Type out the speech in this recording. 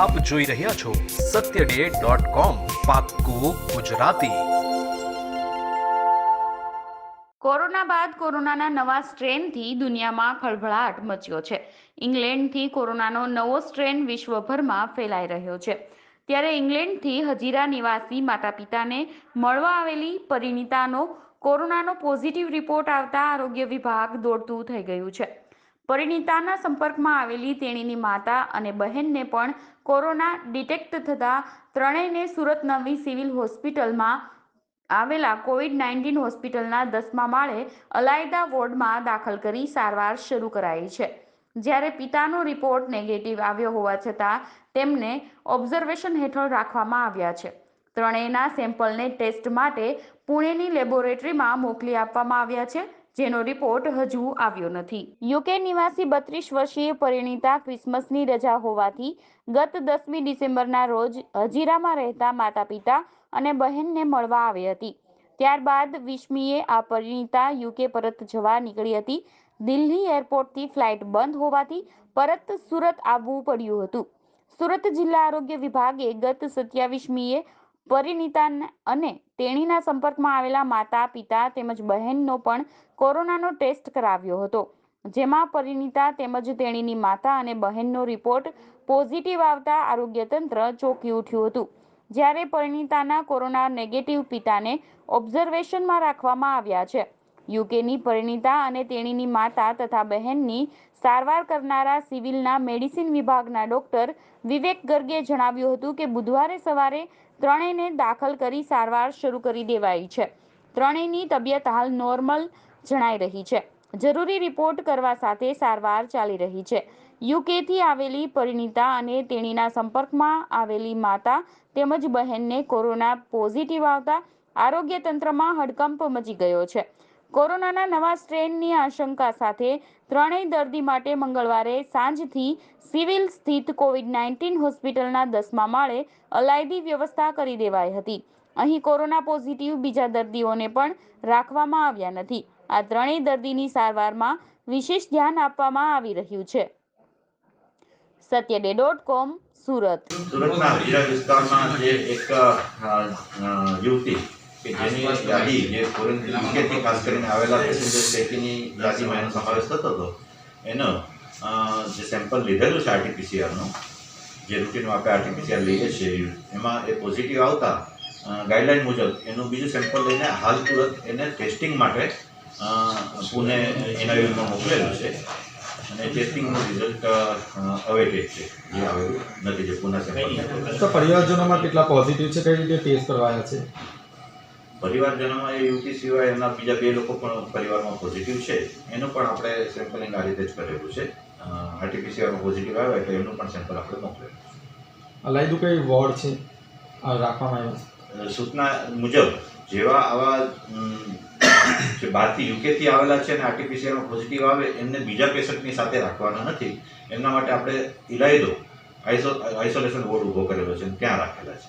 આપ જોઈ રહ્યા છો સત્ય ડે ગુજરાતી. કોરોના બાદ કોરોનાના નવા સ્ટ્રેનથી દુનિયામાં ખળભળાટ મચ્યો છે. ઇંગ્લેન્ડથી કોરોનાનો નવો સ્ટ્રેન વિશ્વભરમાં ફેલાઈ રહ્યો છે. ત્યારે ઇંગ્લેન્ડથી હજીરા નિવાસી માતા પિતાને મળવા આવેલી પરિણીતાનો કોરોનાનો પોઝિટિવ રિપોર્ટ આવતા આરોગ્ય વિભાગ દોડતું થઈ ગયું છે. પરિણીતાના સંપર્કમાં આવેલી તેણીની માતા અને બહેનને પણ કોરોના ડિટેક્ટ થતાં ત્રણેયને સુરત નવી સિવિલ હોસ્પિટલમાં આવેલા કોવિડ નાઇન્ટીન હોસ્પિટલના દસમા માળે અલાયદા વોર્ડમાં દાખલ કરી સારવાર શરૂ કરાઈ છે. જ્યારે પિતાનો રિપોર્ટ નેગેટિવ આવ્યો હોવા છતાં તેમને ઓબ્ઝર્વેશન હેઠળ રાખવામાં આવ્યા છે. ત્રણેયના સેમ્પલને ટેસ્ટ માટે પુણેની લેબોરેટરીમાં મોકલી આપવામાં આવ્યા છે. જેનો રિપોર્ટ હજુ આવ્યો નથી. યુકે નિવાસી બત્રીસ વર્ષીય પરિણીતા ક્રિસમસની રજા હોવાથી ગત દસમી ડિસેમ્બરના રોજ હજીરામાં રહેતા માતા પિતા અને બહેનને મળવા આવી હતી. ત્યારબાદ વીસમીએ આ પરિણીતા યુકે પરત જવા નીકળી હતી. દિલ્હી એરપોર્ટથી ફ્લાઇટ બંધ હોવાથી પરત સુરત આવવું પડ્યું હતું. સુરત જિલ્લા આરોગ્ય વિભાગે ગત સત્યાવીસમીએ પરિણીતા અને તેણીના સંપર્કમાં આવેલા માતા, પિતા તેમજ બહેનનો પણ કોરોનાનો ટેસ્ટ કરાવ્યો હતો, જેમાં પરિણીતા તેમજ તેણીની માતા અને બહેનનો રિપોર્ટ પોઝિટિવ આવતા આરોગ્ય તંત્ર ચોંકી ઉઠ્યું હતું. જ્યારે પરિણીતાના કોરોના નેગેટિવ પિતાને ઓબ્ઝર્વેશનમાં રાખવામાં આવ્યા છે યુકેની પરિણીતા અને તેણીની માતા તથા બહેનની સારવાર કરનારા સિવિલના મેડિસિન વિભાગના ડોક્ટર વિવેક ગર્ગે જણાવ્યું હતું કે બુધવારે સવારે ત્રણેયને દાખલ કરી સારવાર શરૂ કરી દેવાઈ છે. ત્રણેયની તબિયત હાલ નોર્મલ જણાઈ રહી છે. જરૂરી રિપોર્ટ કરવા સાથે સારવાર ચાલી રહી છે. યુકેથી આવેલી પરિણીતા અને તેણીના સંપર્કમાં આવેલી માતા તેમજ બહેનને કોરોના પોઝિટિવ આવતા આરોગ્ય તંત્રમાં હડકંપ મચી ગયો છે. કોરોનાના નવા સ્ટ્રેનની આશંકા સાથે ત્રણેય દર્દી માટે મંગળવારે સાંજથી સિવિલ સ્થિત કોવિડ નાઇન્ટીન હોસ્પિટલના દસમા માળે અલાયદી વ્યવસ્થા કરી દેવાઈ હતી. અહીં કોરોના પોઝિટિવ બીજા દર્દીઓને પણ રાખવામાં આવ્યા નથી. આ ત્રણેય દર્દીની સારવારમાં વિશેષ ધ્યાન આપવામાં આવી રહ્યું છે. સત્યડે ડોટ કોમ, સુરત. સુરતના વિસ્તારમાં જે એક યુવતી કે જેની યાદી જે ફોરેન યુકેથી ખાસ કરીને આવેલા પેસેન્જર પૈકીની યાદીમાં એનો સમાવેશ થતો હતો એનો જે સેમ્પલ લીધેલું છે આરટીપીસીઆરનું જે રૂટીનમાં આપણે આરટીપીસીઆર લઈએ છીએ એમાં એ પોઝિટિવ આવતા ગાઈડલાઇન મુજબ એનું બીજું સેમ્પલ લઈને હાલ તુરંત એને ટેસ્ટિંગ માટે પુણે એનઆઈયુમાં મોકલેલું છે અને ટેસ્ટિંગનું રિઝલ્ટ અવેટેડ છે જે આવેલું નથી જે પુના સેમ્પલ તો પરિવારજનોમાં કેટલા પોઝિટિવ છે કઈ રીતે ટેસ્ટ કરવાયા છે પરિવારજનોમાં એ યુવતી સિવાય એમના બીજા બે લોકો પણ પરિવારમાં પોઝિટિવ છે. એનું પણ આપણે સેમ્પલિંગ આ રીતે જ કરેલું છે. આરટીપીસીઆરમાં પોઝિટિવ આવ્યો એટલે એમનું પણ સેમ્પલ આપણે મોકલેલું અલાયદું કઈ વોર્ડ છે? આ રાખવામાં આવ્યું સૂચના મુજબ જેવા આવા જે બહારથી યુકેથી આવેલા છે અને આરટીપીસીઆરમાં પોઝિટિવ આવે એમને બીજા પેશન્ટની સાથે રાખવાના નથી. એમના માટે આપણે ઇલાયદો આઇસો આઇસોલેશન વોર્ડ ઊભો કરેલો છે ત્યાં રાખેલા છે.